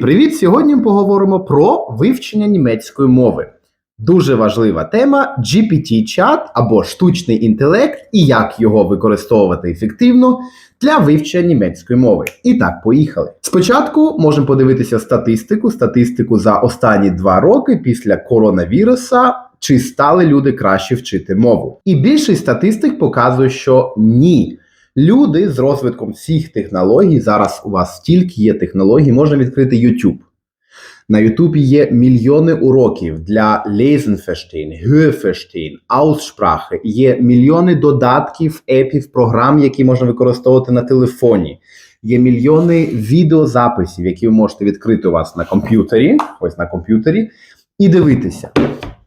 Привіт! Сьогодні ми поговоримо про вивчення німецької мови. Дуже важлива тема GPT-чат або штучний інтелект і як його використовувати ефективно для вивчення німецької мови. І так, поїхали. Спочатку можемо подивитися статистику, статистику за останні два роки після коронавіруса. Чи стали люди краще вчити мову? І більшість статистик показує, що ні. Люди з розвитком всіх технологій, зараз у вас стільки є технологій, можна відкрити YouTube. На YouTube є мільйони уроків для Lesen verstehen, Hörverstehen, Aussprache. Є мільйони додатків, епів, програм, які можна використовувати на телефоні. Є мільйони відеозаписів, які ви можете відкрити у вас на комп'ютері, ось на комп'ютері, і дивитися.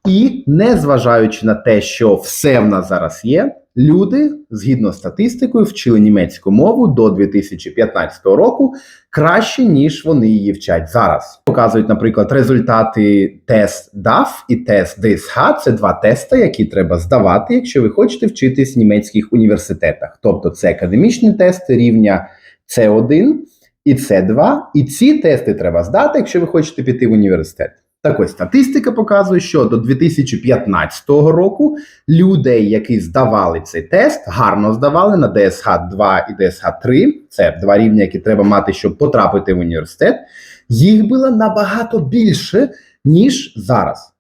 І незважаючи на те, що все в нас зараз є, люди, згідно з статистикою, вчили німецьку мову до 2015 року краще, ніж вони її вчать зараз. Показують, наприклад, результати тест DAF і тест DSH. Це два тести, які треба здавати, якщо ви хочете вчитись в німецьких університетах. Тобто це академічні тести рівня C1 і C2. І ці тести треба здати, якщо ви хочете піти в університет. Так ось статистика показує, що до 2015 року людей, які здавали цей тест, гарно здавали на DSH 2 і DSH 3, це два рівні, які треба мати, щоб потрапити в університет, їх було набагато більше, ніж зараз.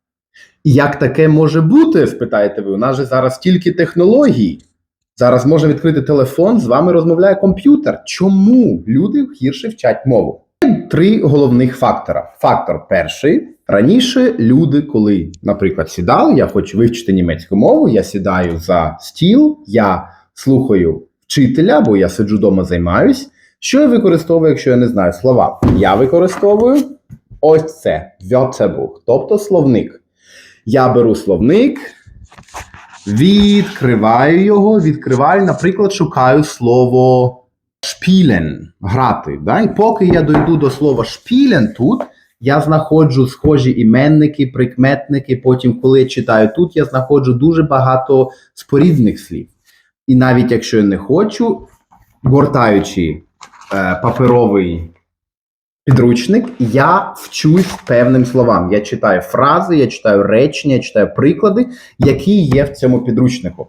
Як таке може бути, спитаєте ви? У нас же зараз тільки технології. Зараз можна відкрити телефон, з вами розмовляє комп'ютер. Чому люди гірше вчать мову? Три головних фактора. Фактор перший. Раніше люди, коли, наприклад, сідали, я хочу вивчити німецьку мову, я сідаю за стіл, я слухаю вчителя, бо я сиджу вдома, займаюсь. Що я використовую, якщо я не знаю слова? Я використовую ось це Wörterbuch, тобто словник. Я беру словник, відкриваю його, відкриваю, наприклад, шукаю слово spielen, грати. Да? І поки я дойду до слова spielen тут, я знаходжу схожі іменники, прикметники. Потім, коли я читаю тут, я знаходжу дуже багато спорідних слів. І навіть якщо я не хочу, гортаючи е, паперовий підручник, я вчусь певним словам. Я читаю фрази, я читаю речення, я читаю приклади, які є в цьому підручнику.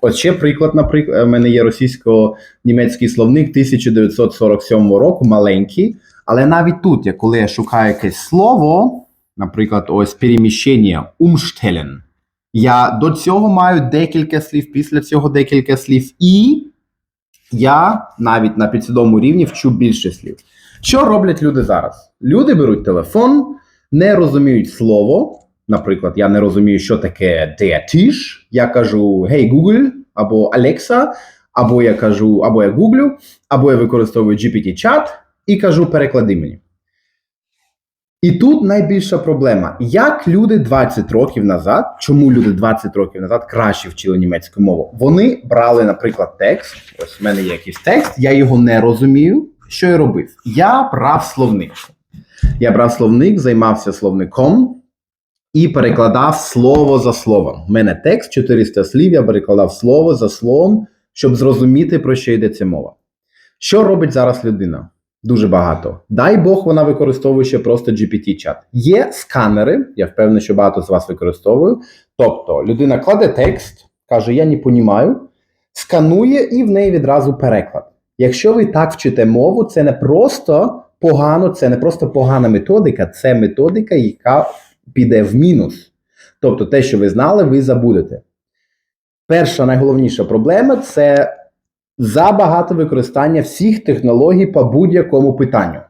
Ось ще приклад, наприклад, у мене є російсько-німецький словник 1947 року, маленький. Але навіть тут, я коли я шукаю якесь слово, наприклад, ось переміщення, umstellen, я до цього маю декілька слів, після цього декілька слів, і я навіть на підсвідомому рівні вчу більше слів. Що роблять люди зараз? Люди беруть телефон, не розуміють слово. Наприклад, я не розумію, що таке der. Я кажу Hey Google або Alexa, або я кажу, або я гуглю, або я використовую GPT-чат і кажу переклади мені. І тут найбільша проблема. Як люди 20 років назад, чому люди 20 років назад краще вчили німецьку мову? Вони брали, наприклад, текст. Ось в мене є якийсь текст, я його не розумію. Що я робив? Я брав словник. Я брав словник, займався словником і перекладав слово за словом. У мене текст 400 слів, я перекладав слово за словом, щоб зрозуміти, про що йдеться мова. Що робить зараз людина? Дуже багато. Дай Бог, вона використовує ще просто GPT-чат. Є сканери, я впевнений, що багато з вас використовую. Тобто людина кладе текст, каже: Я не понімаю, сканує і в неї відразу переклад. Якщо ви так вчите мову, це не просто погано, це не просто погана методика, це методика, яка піде в мінус. Тобто, те, що ви знали, ви забудете. Перша найголовніша проблема це забагато використання всіх технологій по будь-якому питанню.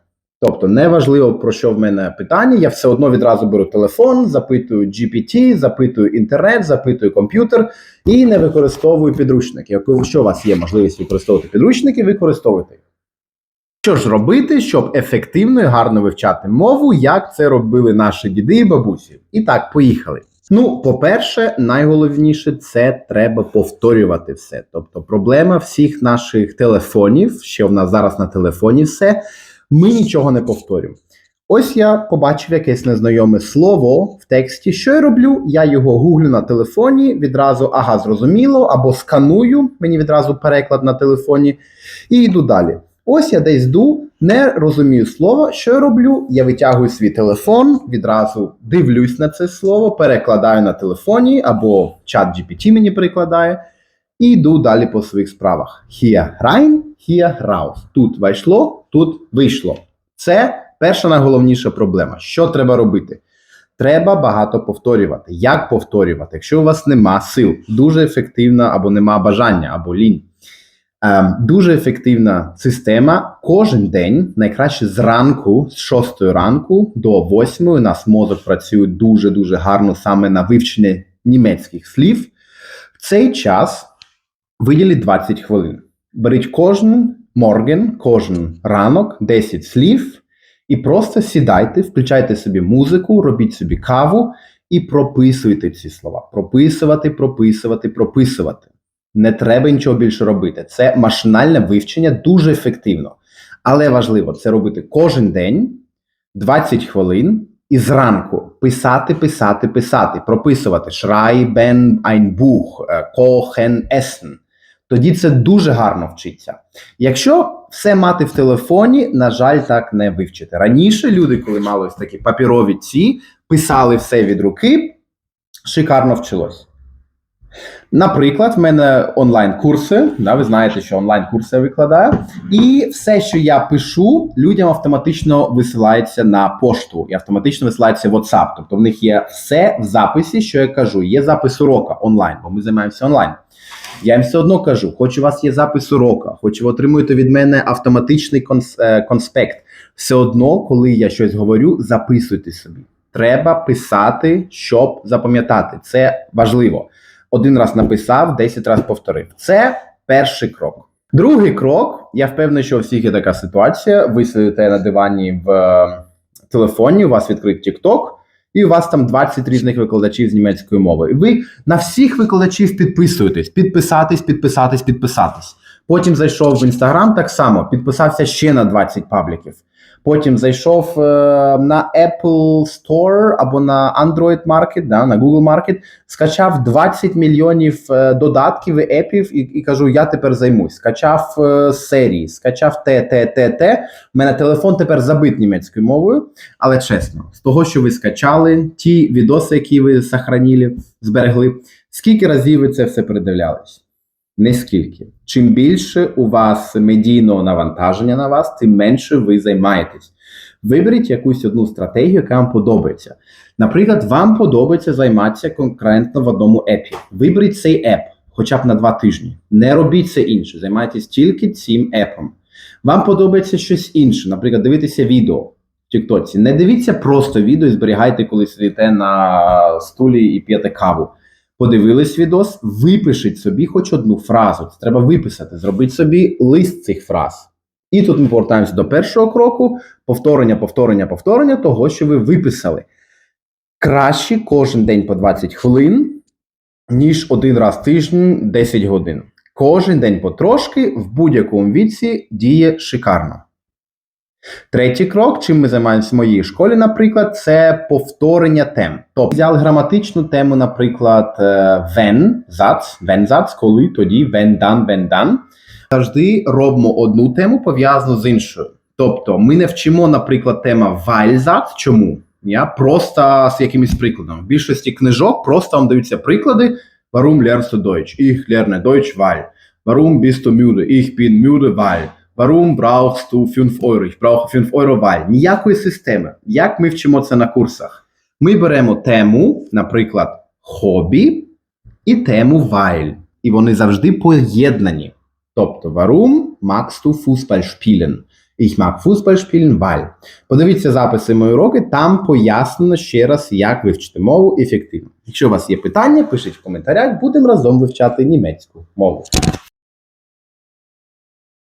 Тобто, неважливо, про що в мене питання, я все одно відразу беру телефон, запитую GPT, запитую інтернет, запитую комп'ютер і не використовую підручники. Якщо у вас є можливість використовувати підручники, використовуйте їх. Що ж робити, щоб ефективно і гарно вивчати мову, як це робили наші діди і бабусі? І так, поїхали. Ну, по-перше, найголовніше це треба повторювати все. Тобто, проблема всіх наших телефонів, що в нас зараз на телефоні все, ми нічого не повторюємо. Ось я побачив якесь незнайоме слово в тексті. Що я роблю? Я його гуглю на телефоні, відразу ага, зрозуміло, або сканую, мені відразу переклад на телефоні, і йду далі. Ось я десь йду Не розумію слово, що я роблю? Я витягую свій телефон, відразу дивлюсь на це слово, перекладаю на телефоні або чат GPT мені перекладає, і йду далі по своїх справах. Hier rein, hier raus. Тут вийшло, тут вийшло. Це перша найголовніша проблема. Що треба робити? Треба багато повторювати. Як повторювати? Якщо у вас нема сил, дуже ефективна або нема бажання, або лінь. Ем, дуже ефективна система. Кожен день, найкраще зранку, з 6 ранку до 8 у нас мозок працює дуже дуже гарно саме на вивчення німецьких слів. В цей час виділіть 20 хвилин. Беріть кожен морген, кожен ранок 10 слів і просто сідайте, включайте собі музику, робіть собі каву і прописуйте ці слова. Прописувати, прописувати, прописувати. Не треба нічого більше робити. Це машинальне вивчення дуже ефективно. Але важливо це робити кожен день, 20 хвилин, і зранку писати, писати, писати, прописувати Schreiben ein Buch, kochen, essen. Тоді це дуже гарно вчиться. Якщо все мати в телефоні, на жаль, так не вивчити. Раніше люди, коли мали ось такі папірові ці, писали все від руки, шикарно вчилось. Наприклад, в мене онлайн-курси, да, ви знаєте, що онлайн-курси я викладаю, і все, що я пишу, людям автоматично висилається на пошту і автоматично висилається в WhatsApp. Тобто в них є все в записі, що я кажу. Є запис урока онлайн, бо ми займаємося онлайн. Я їм все одно кажу: хоч у вас є запис урока, хоч ви отримуєте від мене автоматичний е, конспект. Все одно, коли я щось говорю, записуйте собі. Треба писати, щоб запам'ятати. Це важливо. Один раз написав, 10 разів повторив. Це перший крок. Другий крок, я впевнений, що у всіх є така ситуація. Ви сидите на дивані в е, телефоні, у вас відкрит TikTok, і у вас там 20 різних викладачів з німецької мови. І ви на всіх викладачів підписуєтесь, підписатись, підписатись, підписатись. Потім зайшов в Instagram так само, підписався ще на 20 пабліків. Потім зайшов е, на Apple Store або на Android Market, да, на Google Market, скачав 20 мільйонів е, додатків і епів і, і кажу, я тепер займусь. Скачав е, серії, скачав те, те, те, те. У мене телефон тепер забит німецькою мовою. Але чесно, з того, що ви скачали, ті відоси, які ви сохранили, зберегли, скільки разів ви це все передивлялись? Нескільки. Чим більше у вас медійного навантаження на вас, тим менше ви займаєтесь. Виберіть якусь одну стратегію, яка вам подобається. Наприклад, вам подобається займатися конкретно в одному епі. Виберіть цей еп хоча б на два тижні. Не робіть це інше, займайтесь тільки цим епом. Вам подобається щось інше, наприклад, дивитися відео в Тіктоці. Не дивіться просто відео і зберігайте, коли сидите на стулі і п'єте каву. Подивились відос, випишіть собі хоч одну фразу. Це треба виписати, зробіть собі лист цих фраз. І тут ми повертаємося до першого кроку: повторення, повторення, повторення того, що ви виписали. Краще кожен день по 20 хвилин, ніж один раз в тиждень 10 годин. Кожен день потрошки в будь-якому віці діє шикарно. Третій крок, чим ми займаємося в моїй школі, наприклад, це повторення тем. Тобто взяли граматичну тему, наприклад, е, when, зац, when зац, коли, тоді, when done, when done. Завжди робимо одну тему пов'язану з іншою. Тобто, ми не вчимо, наприклад, тема weil зац. Чому? Я просто з якимось прикладом. В більшості книжок просто вам даються приклади. Warum lernst du Deutsch? Ich lerne Deutsch, weil. Warum bist du müde? Ich bin müde, weil. Warum brauchst du 5 Euro? Ich brauche 5 Euro, weil. Ніякої системи. Як ми вчимо це на курсах? Ми беремо тему, наприклад, хобі, і тему weil. І вони завжди поєднані. Тобто, warum magst du Fußball spielen? Ich mag Fußball spielen, weil. Подивіться записи мої уроки, там пояснено ще раз, як вивчити мову ефективно. Якщо у вас є питання, пишіть в коментарях, будемо разом вивчати німецьку мову.